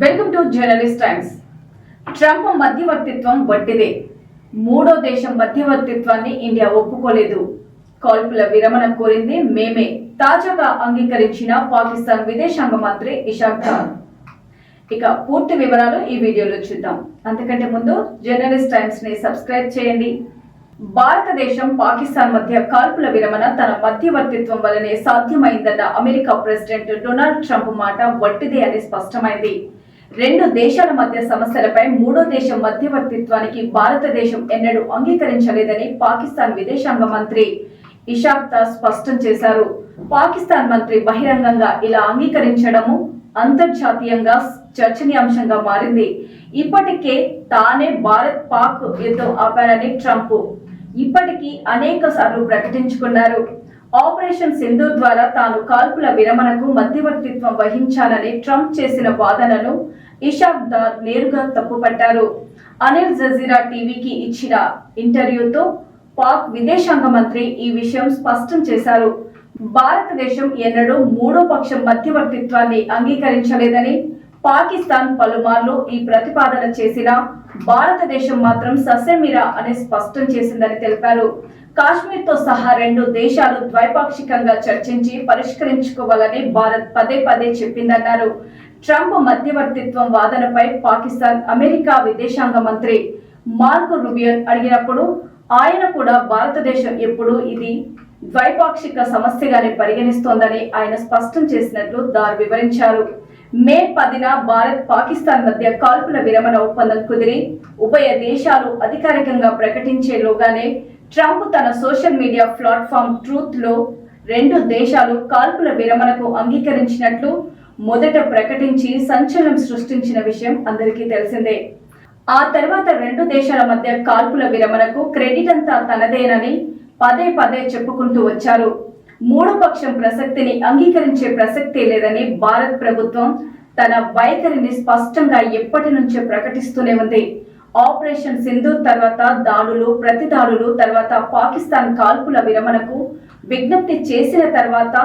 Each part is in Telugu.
Welcome to journalist times. Trump మధ్యవర్తిత్వం వట్టిదే. మూడో దేశం మధ్యవర్తిత్వాన్ని ఇండియా ఒప్పుకోలేదు. కాల్పుల విరమణ కోరింది మేమే. తాజాగా అంగీకరించిన పాకిస్తాన్ విదేశాంగ మంత్రి ఇషాక్ ఖాన్. ఇక పూర్తి వివరాలు ఈ వీడియోలో చూద్దాం. అంతకంటే ముందు జర్నలిస్ట్ టైమ్స్ని సబ్స్క్రైబ్ చేయండి. భారతదేశం పాకిస్తాన్ మధ్య కాల్పుల విరమణ తన మధ్యవర్తిత్వం వల్లనే సాధ్యమైందన్న అమెరికా ప్రెసిడెంట్ డొనాల్డ్ ట్రంప్ మాట వట్టిదే అని స్పష్టమైంది. రెండు దేశాల మధ్య సమస్యలపై మూడో దేశం మధ్యవర్తిత్వానికి భారతదేశం ఎన్నడూ అంగీకరించలేదని పాకిస్తాన్ విదేశాంగ మంత్రి ఇషాక్ దాస్ స్పష్టం చేశారు. పాకిస్తాన్ మంత్రి బహిరంగంగా ఇలా అంగీకరించడము అంతర్జాతీయంగా చర్చనీయాంశంగా మారింది. ఇప్పటికే తానే భారత్ పాక్ యుద్ధం ఆపారని ట్రంప్ ఇప్పటికీ అనేక సార్లు ప్రకటించుకున్నారు. ఆపరేషన్ సింధూర్ ద్వారా తాను కాల్పుల విరమణకు మధ్యవర్తిత్వం వహించానని ట్రంప్ చేసిన వాదనను ఇషాక్ దార్ నేరుగా తప్పుపట్టారు. అనిల్ జజీరా టీవీకి ఇచ్చిన ఇంటర్వ్యూతో పాక్ విదేశాంగ మంత్రి ఈ విషయం స్పష్టం చేశారు. భారతదేశం ఎన్నడూ మూడో పక్షం మధ్యవర్తిత్వాన్ని అంగీకరించలేదని పాకిస్తాన్ పలుమార్లు ఈ ప్రతిపాదన చేసినా భారతదేశం మాత్రం ససెమిరా అని స్పష్టం చేసిందని తెలిపారు. కాశ్మీర్తో సహా రెండు దేశాలు ద్వైపాక్షికంగా చర్చించి పరిష్కరించుకోవాలని భారత్ పదే పదే చెప్పిందన్నారు. ట్రంప్ మధ్యవర్తిత్వం వాదనపై పాకిస్తాన్ అమెరికా విదేశాంగ మంత్రి మార్క్ రుబియన్ అడిగినప్పుడు ఆయన కూడా భారతదేశం ఎప్పుడు ఇది ద్వైపాక్షిక సమస్యగానే పరిగణిస్తోందని ఆయన స్పష్టం చేసినట్లు దార్ వివరించారు. మే పదిన భారత్ పాకిస్తాన్ మధ్య కాల్పుల విరమణ ఒప్పందం కుదిరి ఉభయ దేశాలు అధికారికంగా ప్రకటించేలోగానే ట్రంప్ తన సోషల్ మీడియా ప్లాట్ఫామ్ ట్రూత్లో రెండు దేశాలు కాల్పుల విరమణకు అంగీకరించినట్లు మొదట ప్రకటించి సంచలనం సృష్టించిన విషయం అందరికీ తెలిసిందే. ఆ తర్వాత రెండు దేశాల మధ్య కాల్పుల విరమణకు క్రెడిట్ అంతా తనదేనని పదే పదే చెప్పుకుంటూ వచ్చారు. మూడో పక్షం ప్రసక్తిని అంగీకరించే ప్రసక్తే లేదని భారత్ ప్రభుత్వం తన వైఖరిని స్పష్టంగా ఎప్పటి నుంచో ప్రకటిస్తూనే ఉంది. ఆపరేషన్ సింధు తర్వాత దాడులు ప్రతి దాడులు తర్వాత పాకిస్తాన్ కాల్పుల విరమణకు విజ్ఞప్తి చేసిన తర్వాత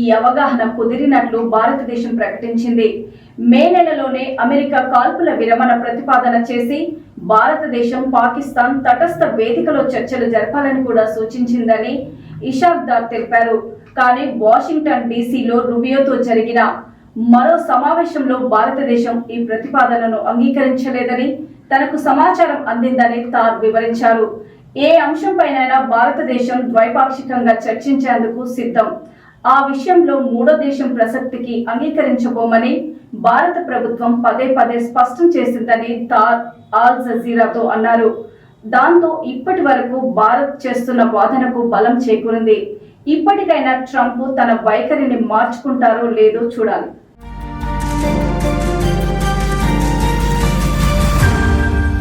ఈ అవగాహన కుదిరినట్లు భారతదేశం ప్రకటించింది. మే నెలలోనే అమెరికా కాల్పుల విరమణ ప్రతిపాదన చేసి భారతదేశం పాకిస్తాన్ తటస్థ వేదికలో చర్చలు జరపాలని కూడా సూచించిందని ఇషాక్ దార్ తెలిపారు. కానీ వాషింగ్టన్ డీసీలో రుబియోతో జరిగిన మరో సమావేశంలో భారతదేశం ఈ ప్రతిపాదనను అంగీకరించలేదని తనకు సమాచారం అందిందని తార్ వివరించారు. ఏ అంశంపైనైనా భారతదేశం ద్వైపాక్షికంగా చర్చించేందుకు సిద్ధం. ఆ విషయంలో మూడో దేశం ప్రసక్తికి అంగీకరించబోమని భారత ప్రభుత్వం పదే పదే స్పష్టం చేసిందని తార్ ఆల్ జజీరాతో అన్నారు. దాంతో ఇప్పటి వరకు భారత్ చేస్తున్న వాదనకు బలం చేకూరింది. ఇప్పటికైనా ట్రంప్ తన వైఖరిని మార్చుకుంటారో లేదో చూడాలి.